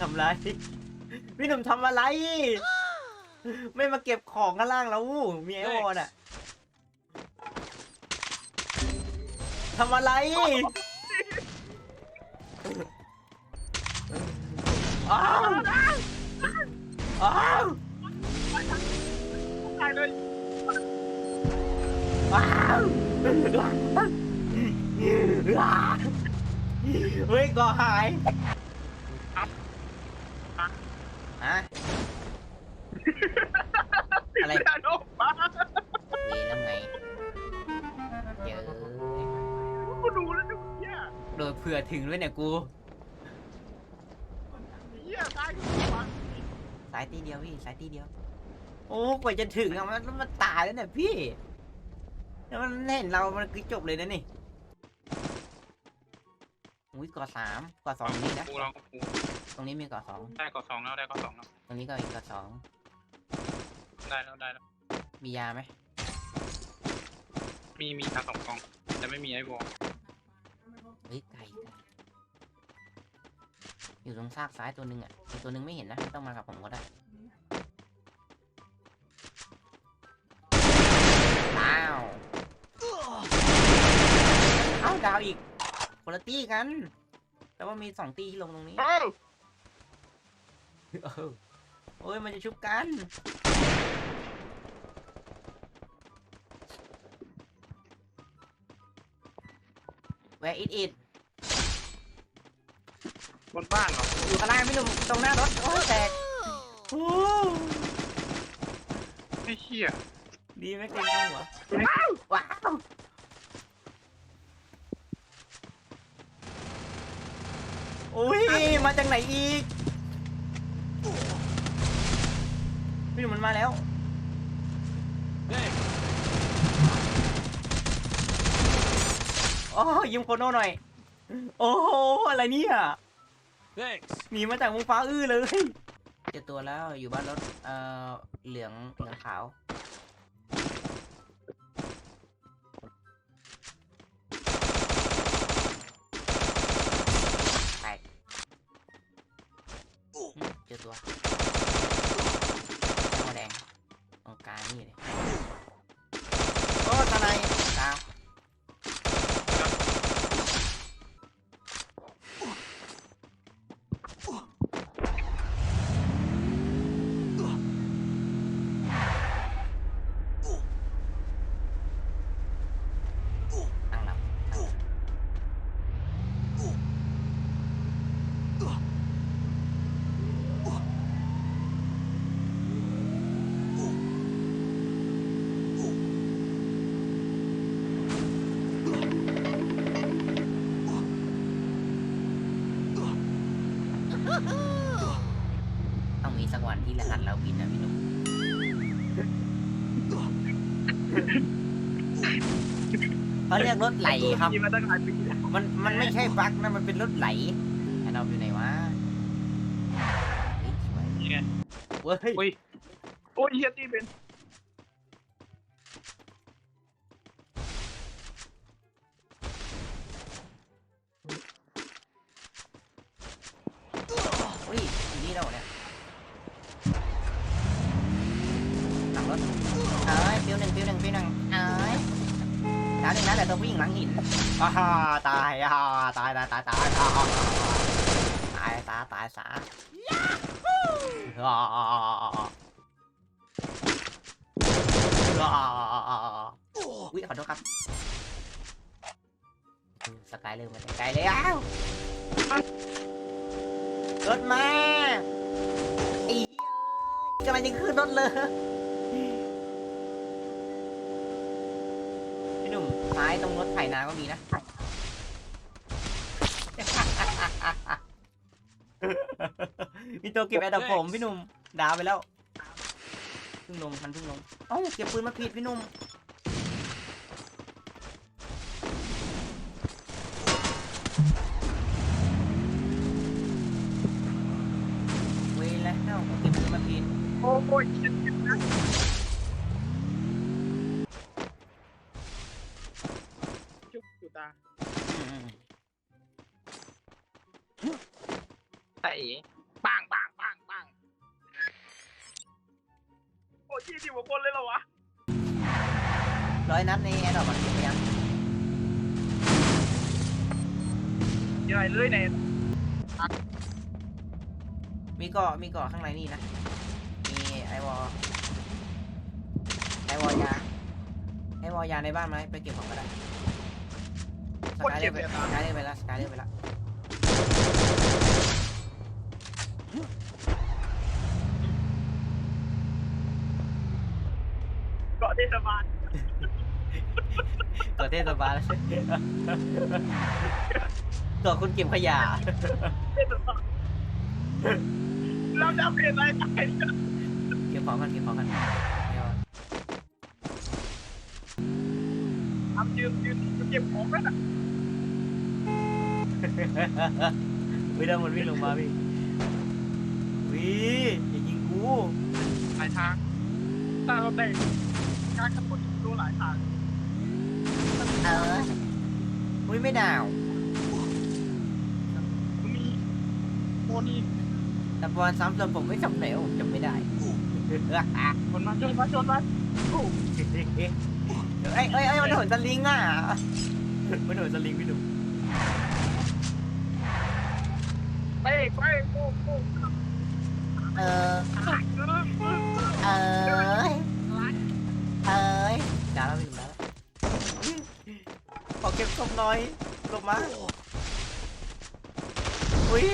ทำไร พี่หนุ่มทำอะไร ไม่มาเก็บของข้างล่างแล้วมีไอวอนอะทำอะไรอ้าวอ้าวตายเลยอ้าวเฮ้ยก็หาย ผื่อถึงด้วยเนี่ยกู เหี้ยตายอยู่วะสายตีเดียวพี่สายตีเดียว โอ้กว่าจะถึงอะมันมันตายแล้วเนี่ยพี่แล้วมันเห็นเรา มันคือจบเลยนะนี่อุ้ยกอดสามกอดสองตรงนี้นะกูลองกูตรงนี้มีกอดสองได้ก็สองแล้วได้ก็สองแล้วตรงนี้ก็อีกกอดสองได้แล้วได้แล้วมียาไหมมีมีทางสองกองแต่ไม่มีไอ้วอล เฮ้ยไก่ไก่อยู่ตรงซากซ้ายตัวหนึ่งอะอีกตัวหนึ่งไม่เห็นนะไม่ต้องมากับผมก็ได้อ้าวเอ้าดาวอีกคนละตี้กันแต่ว่ามีสองตีที่ลงตรงนี้เอ้าเออโอ้ยมันจะชุบกัน แวร์อิดอิดบนบ้านเหรออยู่ข้างล่างพี่หนุ่มตรงหน้ารถ โอ้ยแตกโอ้ไอ้เหี้ยดีไม่เกรงใจหัวว้าวโอ้ยมาจากไหนอีก พี่หนุ่มมันมาแล้ว โอ้ยิงโคโน่หน่อย โอ้โหอะไรเนี่ย Thanks. หนีมาจากวงฟ้าอื้อเลย เจอตัวแล้วอยู่บ้านรถ เอ่อ เหลืองเหลืองขาว เราบินนะพี่หนุ่มเขาเรียกรถไหลครับมีมาตั้งหลายปีแล้วมันมันไม่ใช่บั๊กนะมันเป็นรถไหลไอ้เราอยู่ไหนวะเฮ้ยสวยนี่ไงเว้ย อุ้ยโอ้ยเหี้ยตีเป็นอุ้ยอยู่นี่แล้วเหรอเนี่ยหลังรถเอ้ยฟิ วหนึ่งฟิวหนึ่งฟิวหนึ่งเอ้ยดาวหนึ่งนะแต่ตัวผู้หญิงหลังหินอ่าฮ่าตายอ่าตายตายตายตายอ่าตายตายตายสาอ่าอุ้ยขอโทษครับสกายเริ่มมาแต่ไกลแล้วรถมาไอ้กำลังจะขึ้นรถเลย ตรงรถไถนาก็มีนะ มีตัวเก็บแอดดับผมพี่หนุ่มดาวไปแล้วพึ่งลงมันพึ่งลงเอ้าเก็บปืนมาผิดพี่หนุ่มเวรแล้วเก็บปืนมาผิดโอ้ย ไอ้ปังปังปังปังโอ้ยยี่สิบกว่าคนเลยเหรอวะร้อยนัดในแอร์ดรอปมันเก็บไปยังใหญ่เลยเนี่ยมีเกาะมีเกาะข้างในนี่นะ มีไอวอลไอวอลยาไอวอลยาในบ้านไหมไปเก็บของก็ได้ สกายเลือกไปสกายเลือกไปแล้วสกายเลือกไปแล้วเกาะเทศบาลเกาะเทศบาลเกาะคุณเก็บขยะเทศบาลเราจะเอาเป็นอะไรตายเนี่ยเก็บของกันเก็บของกันไอวอลทำยืนยืนเก็บของนั่นน่ะ วิดามันวิ่งลงมาพี่วิอย่ายิงกูหลายทางถ้าเราแต่งการขับรถดูหลายทางเออวิไม่ดาวมีโมนี่แต่บอลซ้ำเติมผมไม่จำไหนวะผมจำไม่ได้คนมาชนมาชนมาโอ้เอ้ยเอ้ยเอ้ยมันโหนสลิงอะมันโหนสลิงพี่หนุ่ม ไปไปโอ้โห เออ เออเออเอ้ยเอ้ยจ้าแล้วพี่หนุ่มแล้วขอเก็บศพหน่อยลบมาอุ้ย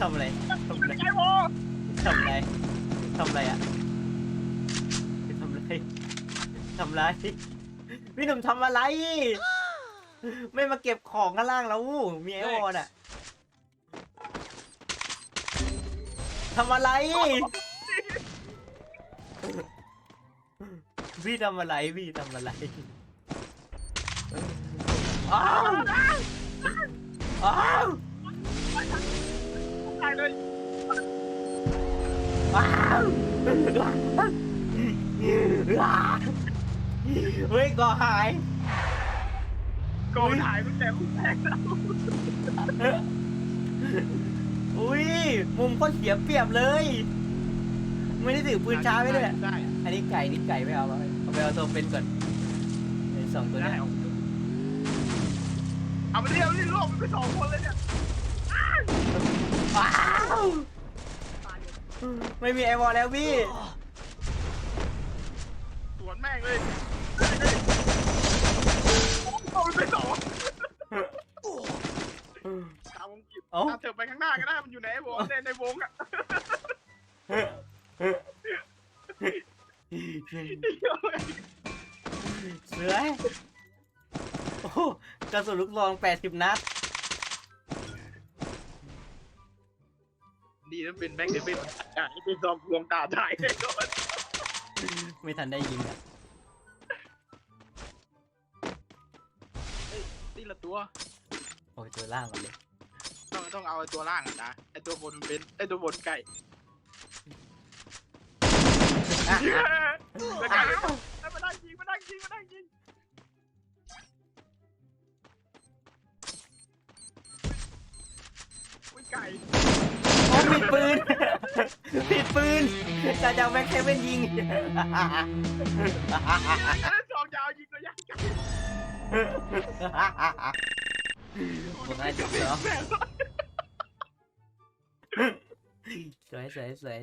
ทำอะไรทำอะไรทำอะไรทำอะไรอะทำอะไรทำอะไร พี่หนุ่มทำอะไร ไม่มาเก็บของข้างล่างแล้วมีไอวอนอะทำอะไร พี่ทำอะไร พี่ทำอะไรอ้าวอ้าวตายเลยอ้าว เฮ้ยก่อหายโกนหายตั้งแต่คุณแตกแล้วอุ้ยมุมโคตรเสียเปรียบเลย ไม่ได้ถือปืนช้าไปเลยได้อันนี้ไก่นี่ไก่ไม่เอาเอาเอาไปเอาตัวเป็นก่อนไอ้สองตัวได้เนี้ยเอาไปเรียกนี่โลกมันไปสองคนเลยเนี่ยว้าวไม่มีไอวอลแล้วพี่สวนแม่งเลย เอาไปสองตามวงกิบเอ้า ตามเธอไปข้างหน้าก็ได้ มันอยู่ในวงในในวงอะเสือโอ้โหกระสุนลูกซองแปดสิบนัด ดีนะเป็นแบ็คเดวิดอะนี่เป็นซองดวงตาได้เลยโดนไม่ทันได้ยิงอะ ตีละตัวโอ้ยตัวล่างก่อนเลยต้องต้องเอาไอ้ตัวล่างอะนะไอ้ตัวบนมันเป็นไอ้ตัวบนไก่อะแล้วไก่แล้วมาได้ยิงมาได้ยิงมาได้ยิงอุ้ยไก่โอ้ผิดปืน ผิดปืนจะจะเอาแม็กเซเว่นยิงซองยาวยิงระยะไกล ผมได้จบแล้วสวยสวยสวย